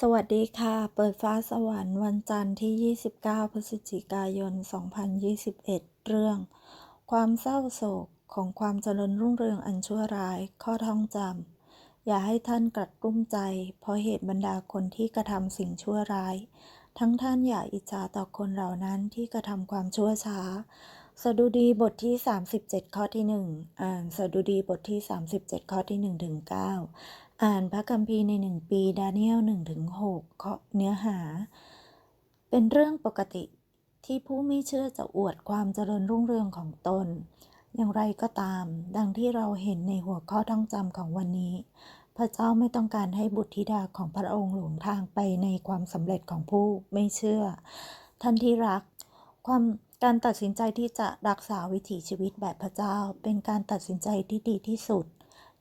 สวัสดีค่ะ เปิดฟ้าสวรรค์วันจันทร์ที่ 29 พฤศจิกายน 2021 เรื่อง ความเศร้าโศกของความเจริญรุ่งเรืองอันชั่วร้าย ข้อท่องจำ อย่าให้ท่านกลัดกลุ้มใจ เพราะเหตุบรรดาคนที่กระทำสิ่งชั่วร้าย ทั้งท่านอย่าอิจฉาต่อคนเหล่านั้นที่กระทำความชั่วช้า สดุดีบทที่ 37 ข้อที่ 1 อ่าน สดุดีบทที่ 37 ข้อที่1ถึง9 อ่านพระคัมภีร์ในหนึ่งปีดาเนียล1ถึง6ข้อเนื้อหา เป็นเรื่องปกติที่ผู้ไม่เชื่อจะอวดความเจริญรุ่งเรืองของตน อย่างไรก็ตาม ดังที่เราเห็นในหัวข้อท่องจำของวันนี้ พระเจ้าไม่ต้องการให้บุตรธิดาของพระองค์หลงทางไปในความสำเร็จของผู้ไม่เชื่อ ท่านที่รัก ความการตัดสินใจที่จะรักษาวิถีชีวิตแบบพระเจ้า เป็นการตัดสินใจที่ดีที่สุด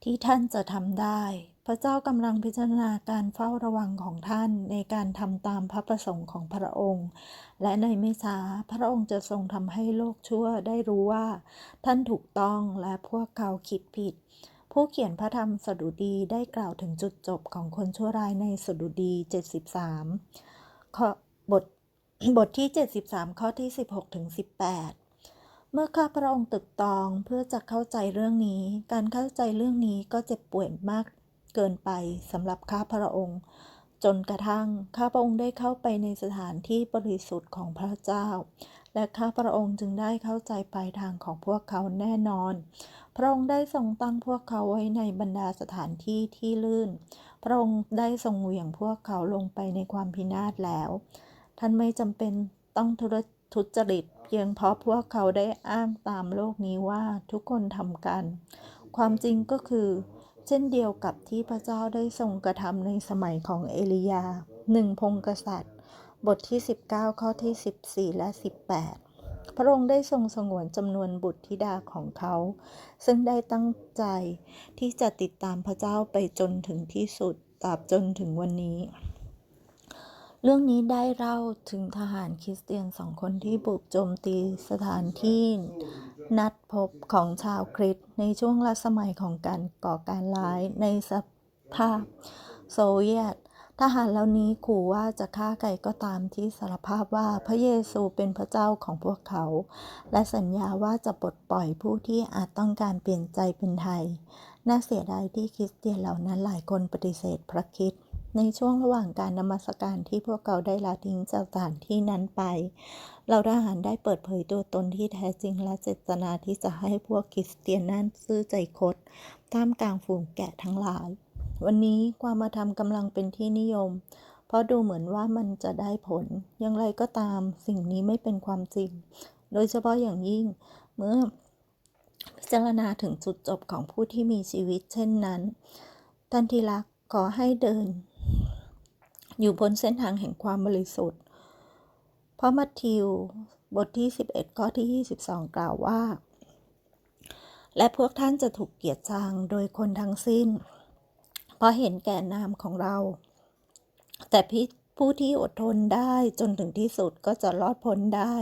ที่ท่านจะทำได้ พระเจ้ากำลังพิจารณาการเฝ้าระวังของท่านในการทำตามพระประสงค์ของพระองค์ และในไม่ช้าพระองค์จะทรงทำให้โลกชั่วได้รู้ว่า ท่านถูกต้องและพวกเขาคิดผิด ผู้เขียนพระธรรมสดุดีได้กล่าวถึงจุดจบของคนชั่วร้ายในสดุดี 73ข้อบทบทที่ 73 ข้อที่ 16ถึง18เมื่อข้าพระองค์ตึกตองเพื่อจะเข้าใจเรื่องนี้ การเข้าใจเรื่องนี้ก็เจ็บป่วยมาก เกินไปสำหรับข้าพระองค์ จนกระทั่งข้าพระองค์ได้เข้าไปในสถานที่บริสุทธิ์ของพระเจ้า และข้าพระองค์จึงได้เข้าใจปลายทางของพวกเขาแน่นอน พระองค์ได้ทรงตั้งพวกเขาไว้ในบรรดาสถานที่ที่ลื่น พระองค์ได้ทรงเหวี่ยงพวกเขาลงไปในความพินาศแล้ว ท่านไม่จำเป็นต้องทุรทุจริตเพียงเพราะพวกเขาได้อ้างตามโลกนี้ว่าทุกคนทำกัน ความจริงก็คือ เช่นเดียวกับที่พระเจ้าได้ทรงกระทำในสมัยของเอลียาหนึ่งพงกษัตริย์ บทที่ 19 ข้อที่ 14 และ 18 พระองค์ได้ทรงสงวนจำนวนบุตรธิดาของเขา ซึ่งได้ตั้งใจที่จะติดตามพระเจ้าไปจนถึงที่สุดตราบจนถึงวันนี้ เรื่องนี้ได้เล่าถึงทหารคริสเตียนสองคนที่บุกโจมตีสถานที่ นัดพบของชาวคริสต์ในช่วงรัชสมัยของการก่อการร้ายในสภาพโซเวียต ทหารเหล่านี้ขู่ว่าจะฆ่าใครก็ตามที่สารภาพว่าพระเยซูเป็นพระเจ้าของพวกเขา และสัญญาว่าจะปลดปล่อยผู้ที่อาจต้องการเปลี่ยนใจเป็นไทย น่าเสียดายที่คริสเตียนเหล่านั้นหลายคนปฏิเสธพระคริสต์ ในช่วงระหว่างการนมัสการที่พวกเขาได้ละทิ้งจากสถานที่นั้นไป เราทหารได้เปิดเผยตัวตนที่แท้จริงและเจตนาที่จะให้พวกคริสเตียนนั้นซื่อใจคดท่ามกลางฝูงแกะทั้งหลาย วันนี้ความมาทำกำลังเป็นที่นิยม เพราะดูเหมือนว่ามันจะได้ผล อย่างไรก็ตามสิ่งนี้ไม่เป็นความจริง โดยเฉพาะอย่างยิ่งเมื่อพิจารณาถึงจุดจบของผู้ที่มีชีวิตเช่นนั้น ท่านที่รักขอให้เดิน อยู่บนเส้นทางแห่งความบริสุทธิ์ เพราะมัทธิว บทที่ 11 ข้อที่ 22 กล่าวว่า และพวกท่านจะถูกเกลียดชังโดยคนทั้งสิ้น เพราะเห็นแก่นามของเรา แต่ผู้ที่อดทนได้จนถึงที่สุดก็จะรอดพ้นได้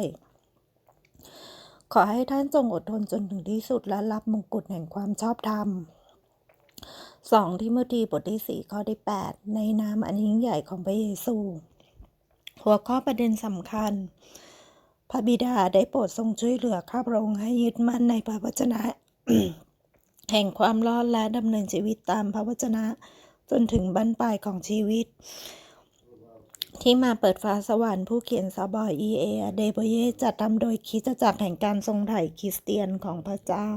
ขอให้ท่านจงอดทนจนถึงที่สุดและรับมงกุฎแห่งความชอบธรรม สองทิโมธีบทที่สี่ข้อที่แปดในนามอันยิ่งใหญ่ของพระเยซู หัวข้อประเด็นสำคัญ พระบิดาได้โปรดทรงช่วยเหลือข้าพระองค์ให้ยึดมั่นในพระวจนะ แห่งความรอดและดำเนินชีวิตตามพระวจนะจนถึงบรรปลายของชีวิต ที่มาเปิดฟ้าสวรรค์ผู้เขียนซาบอยเอเอเดโบเยจัดทำโดยคิสจักรแห่งการทรงไถ่คริสเตียนของพระเจ้า